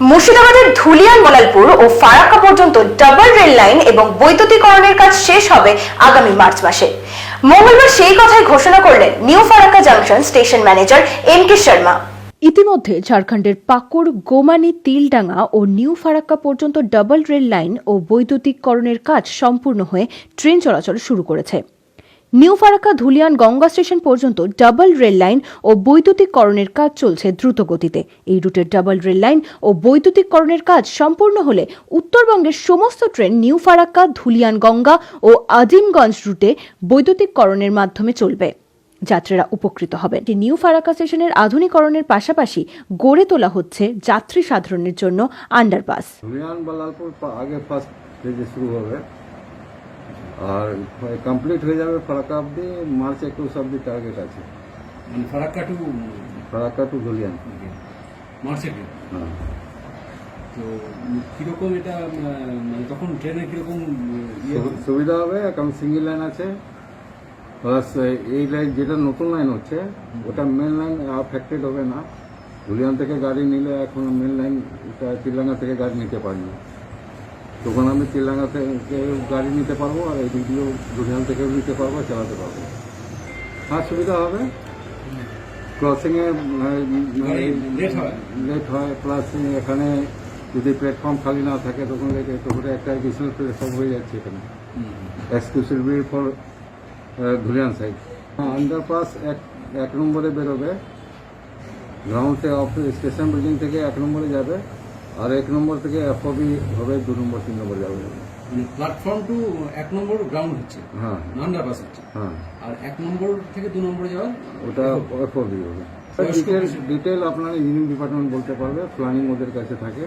মুর্শিদাবাদের ধুলিয়ান, মোলালপুর ও ফারাক্কা পর্যন্ত double rail line এবং বৈদ্যুতিকরণের কাজ শেষ হবে আগামী মার্চ মাসে। মঙ্গলবার সেই কথাই ঘোষণা করলেন new Farakka junction station manager M K Sharma. ইতিমধ্যে ঝাড়খণ্ডের পাকুড়, গোমানি, তিলডাঙ্গা ও নিউ ফারাক্কা পর্যন্ত ডাবল রেল লাইন ও বৈদ্যুতিকরণের কাজ সম্পূর্ণ হয়ে ট্রেন চলাচল শুরু করেছে। নিউ ফারাক্কা ধুলিয়ান গঙ্গা স্টেশন পর্যন্ত ডাবল রেল লাইন ও বৈদ্যুতিকরণের কাজ চলছে দ্রুত গতিতে এই রুটের ডাবল রেল লাইন ও বৈদ্যুতিকরণের কাজ সম্পূর্ণ হলে উত্তরবঙ্গের সমস্ত ট্রেন নিউ ফারাক্কা, ধুলিয়ান গঙ্গা ও আজিমগঞ্জ রুটে বৈদ্যুতিকরণের মাধ্যমে চলবে। যাত্রীরা উপকৃত হবেন। নিউ ফারাক্কা স্টেশনের আধুনিকরণের পাশাপাশি গড়ে তোলা হচ্ছে যাত্রী সাধারণের জন্য আন্ডারপাস। আর কমপ্লিট হয়ে যাবে ফারাক্কা অব্দি মার্চ একুশ অব্দি টার্গেট আছে। মানে ফারাক্কা টু ফারাক্কা টু ধুলিয়ান মার্চেটে হ্যাঁ। তো উম, এটা মানে তখন ট্রেনে কীরকম উম, ইয়ে সুবিধা হবে কারণ সিঙ্গেল লাইন আছে। প্লাস এই লাইন যেটা নতুন লাইন হচ্ছে ওটা মেন লাইন অ্যাফেক্টেড হবে না। ধুলিয়ান থেকে গাড়ি নিলে এখন মেন লাইন তিলাঙ্গা থেকে গাড়ি নিতে পারি না। তখন আমি তিলাঙ্গা থেকে গাড়ি নিতে পারব আর এই দিকেও ধুলিয়ান থেকেও নিতে পারব চালাতে পারব। হ্যাঁ সুবিধা হবে? ক্রসিংয়ে লেট হয়? লেট প্লাস এখানে যদি প্ল্যাটফর্ম খালি না থাকে তখন লেট তখন একটা এডিশনাল প্ল্যাটফর্ম হয়ে যাচ্ছে এখানে। এক্সক্লুসিভলি ফর ধুলিয়ান সাইড হ্যাঁ আন্ডারপাস এক এক নম্বরে বেরোবে। গ্রাউন্ড থেকে অফিস স্টেশন বিল্ডিং থেকে এক নম্বরে যাবে। আর এক নম্বর থেকে এফওবি হবে দু নম্বর তিন নম্বর যাবে। মানে প্ল্যাটফর্ম টু এক নম্বর গ্রাউন্ড হচ্ছে হ্যাঁ। আন্ডারপাস হচ্ছে। হ্যাঁ। আর এক নম্বর থেকে দু নম্বরে যাওয়ার ওটা এফওবি হবে। ডিটেল আপনার ইঞ্জিনিয়ারিং ডিপার্টমেন্ট বলতে পারবে প্ল্যানিং ওদের কাছে থাকে।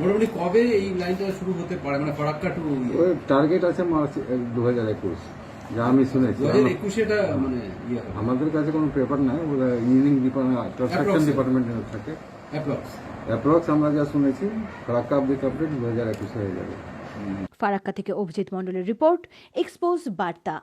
মোটামুটি কবে এই লাইনটা শুরু হতে পারে? মানে ফারাক্কা টু ওই টার্গেট আছে মার্চ দু হাজার একুশ। যা আমি শুনেছি। মানে ইয়ে আমাদের কাছে কোনো পেপার নাই ওরা ইঞ্জিনিয়ারিং ডিপার্টমেন্ট কনস্ট্রাকশন Approx. ডিপার্টমেন্টের থাকে। অ্যাপ্রক্স অ্যাপ্রক্স আমরা যা শুনেছি ফারাক্কা অব্দি কমপ্লিট দু হাজার একুশে হয়ে যাবে। ফারাক্কা থেকে অভিজিৎ মন্ডলের রিপোর্ট এক্সপোজ বার্তা।